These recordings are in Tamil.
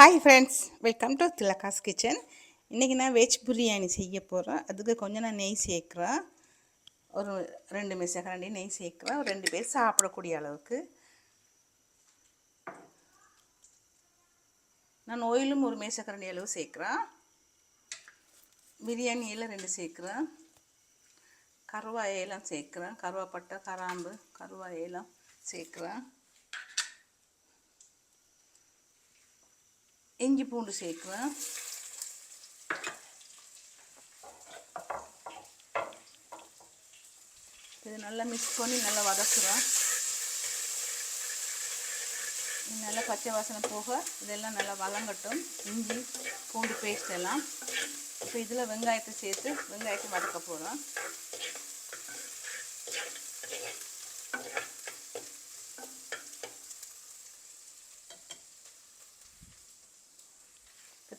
Hi friends welcome to Thilaka's kitchen இன்றைக்கி நான் வெஜ் பிரியாணி செய்ய போகிறேன் அதுக்கு கொஞ்சம் நான் நெய் சேர்க்குறேன். ஒரு ரெண்டு மிசகரண்டி நெய் சேர்க்குறேன். ஒரு ரெண்டு பேர் சாப்பிடக்கூடிய அளவுக்கு. நான் ஓயிலும் ஒரு மேசக்கரண்டி அளவு சேர்க்குறேன். பிரியாணியில் ரெண்டு சேர்க்குறேன். கருவாயெல்லாம் சேர்க்குறேன். கருவாப்பட்டை கராம்பு கருவாயெல்லாம் சேர்க்குறேன். இஞ்சி பூண்டு சேர்க்குவேன் இது நல்லா மிக்ஸ் பண்ணி நல்லா வதக்குவேன் நல்லா பச்சை வாசனை போக இதெல்லாம் நல்லா வதங்கட்டும். இஞ்சி பூண்டு பேஸ்ட் எல்லாம். இப்போ இதில் வெங்காயத்தை சேர்த்து வெங்காயத்தை வதக்க போகிறோம்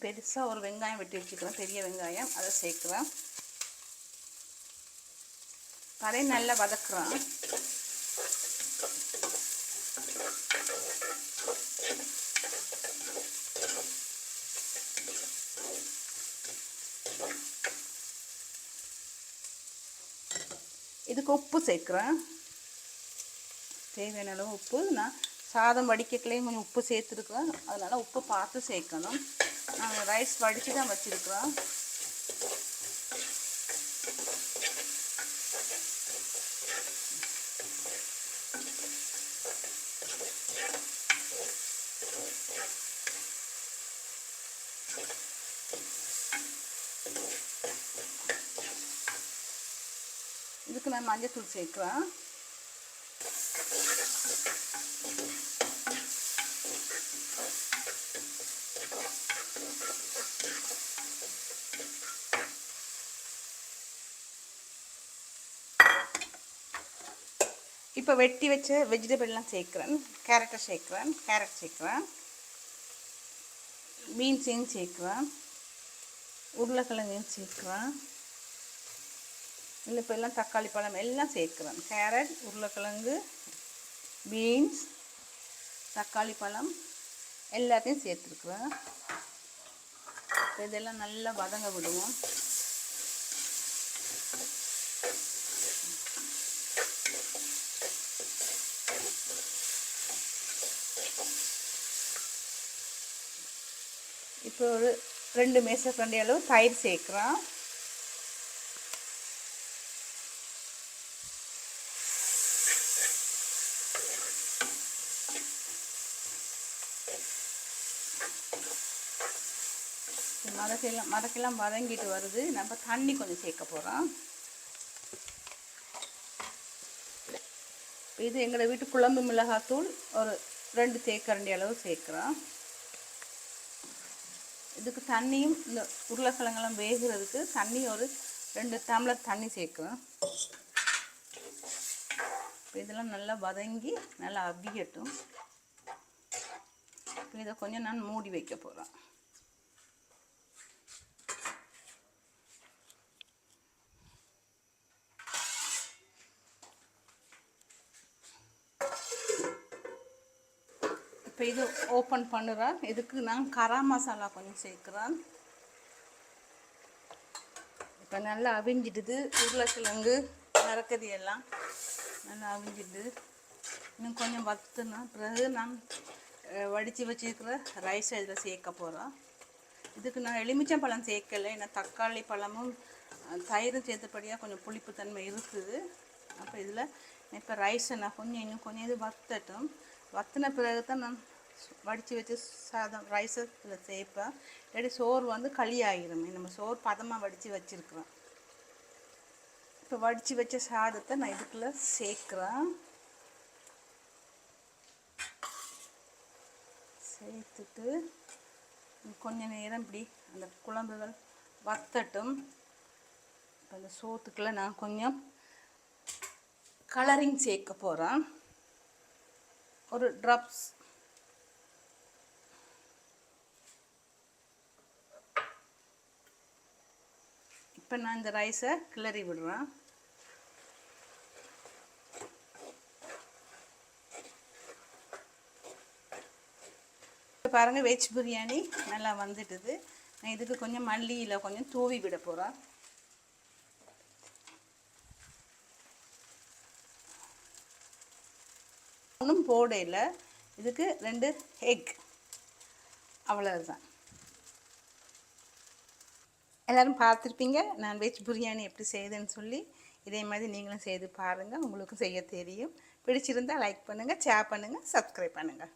பெருசாக ஒரு வெங்காயம் வெட்டி வச்சுக்கிறேன். பெரிய வெங்காயம். அதை சேர்க்குறேன். அதை நல்லா வதக்குறோம் இதுக்கு உப்பு சேர்க்குறேன். தேவையான அளவு உப்பு. நான் சாதம் வடிக்கக்கலையும் கொஞ்சம் உப்பு சேர்த்துருக்குறேன். அதனால் உப்பு பார்த்து சேர்க்கணும். நாங்கள் ரைஸ் வடித்து தான் வச்சுருக்குறோம் இதுக்கு நான் மஞ்சள் தூள் சேர்க்குறேன். இப்போ வெட்டி வச்ச வெஜிடபிள்லாம் சேர்க்குறேன். கேரட்டை சேர்க்குறேன். கேரட் சேர்க்குறேன். பீன்ஸையும் சேர்க்குறேன். உருளைக்கிழங்கையும் சேர்க்குறேன். இல்லை இப்போ எல்லாம் தக்காளி பழம் எல்லாம் சேர்க்குறேன். கேரட் உருளைக்கிழங்கு பீன்ஸ் தக்காளி பழம் எல்லாத்தையும் சேர்த்துருக்குறேன். இதெல்லாம் நல்லா வதங்க விடுவோம். இப்போ ஒரு ரெண்டு மேசக்கண்டி அளவு தயிர் சேர்க்குறோம். மதக்கெல்லாம் மரக்கெல்லாம் வதங்கிட்டு வருது. நம்ம தண்ணி கொஞ்சம் சேர்க்க போகிறோம் இது எங்களோட வீட்டு குழம்பு மிளகாத்தூள் ஒரு ரெண்டு தேக்கரண்டி அளவு சேர்க்குறோம். இதுக்கு தண்ணியும் இந்த உருளைக்கிழங்கெல்லாம் வேகிறதுக்கு தண்ணி ஒரு ரெண்டு டம்ளர் தண்ணி சேர்க்குறோம். இதெல்லாம் நல்லா வதங்கி நல்லா அவியட்டும். இதை கொஞ்சம் நான் மூடி வைக்க போகிறேன் இப்போ இது ஓப்பன் பண்ணுறேன். இதுக்கு நான் கரம் மசாலா கொஞ்சம் சேர்க்குறேன். இப்போ நல்லா அவிஞ்சிடுது. உருளைக்கிழங்கு மரக்கறி எல்லாம் நல்லா அவிஞ்சிடுது. இன்னும் கொஞ்சம் வத்துனா பிறகு நான் வடித்து வச்சுருக்கிற ரைஸ் இதில் சேர்க்க போகிறோம் இதுக்கு நான் எலுமிச்சம்பழம் சேர்க்கலை. ஏன்னா தக்காளி பழமும் தயிரும் சேர்த்தபடியாக கொஞ்சம் புளிப்புத்தன்மை இருக்குது. அப்போ இதில் இப்போ ரைஸை நான் கொஞ்சம் இன்னும் கொஞ்சம் இது வத்தட்டும். வத்தின பிறகு தான் நான் வடித்து வச்சு சாதம் ரைஸை இதில் சேர்ப்பேன் இல்லாட்டி சோறு வந்து களி ஆகிரும் நம்ம சோறு பதமாக வடித்து வச்சுருக்குறோம். இப்போ வடித்து வச்ச சாதத்தை நான் இதுக்குள்ளே சேர்க்குறேன். சேர்த்துட்டு கொஞ்ச நேரம் இப்படி அந்த குழம்புகள் வத்தட்டும். இப்போ அந்த சோத்துக்குள்ளே நான் கொஞ்சம் கலரிங் சேர்க்க போகிறேன் ஒரு ட்ரப்ஸ் இப்போ நான் இந்த ரைஸை கிளறி விடுறேன். பாருங்கள் வெஜ் பிரியாணி நல்லா வந்துட்டுது. நான் இதுக்கு கொஞ்சம் மல்லியில் கொஞ்சம் தூவி விட போகிறேன் ஒன்றும் போடையில் இதுக்கு ரெண்டு எக் அவ்வளோதான் எல்லோரும் பார்த்துருப்பீங்க. நான் வெஜ் பிரியாணி எப்படி செய்யுதுன்னு சொல்லி இதே மாதிரி நீங்களும் செய்து பாருங்கள் உங்களுக்கும் செய்ய தெரியும். பிடிச்சிருந்தா லைக் பண்ணுங்கள் ஷேர் பண்ணுங்கள் சப்ஸ்கிரைப் பண்ணுங்கள்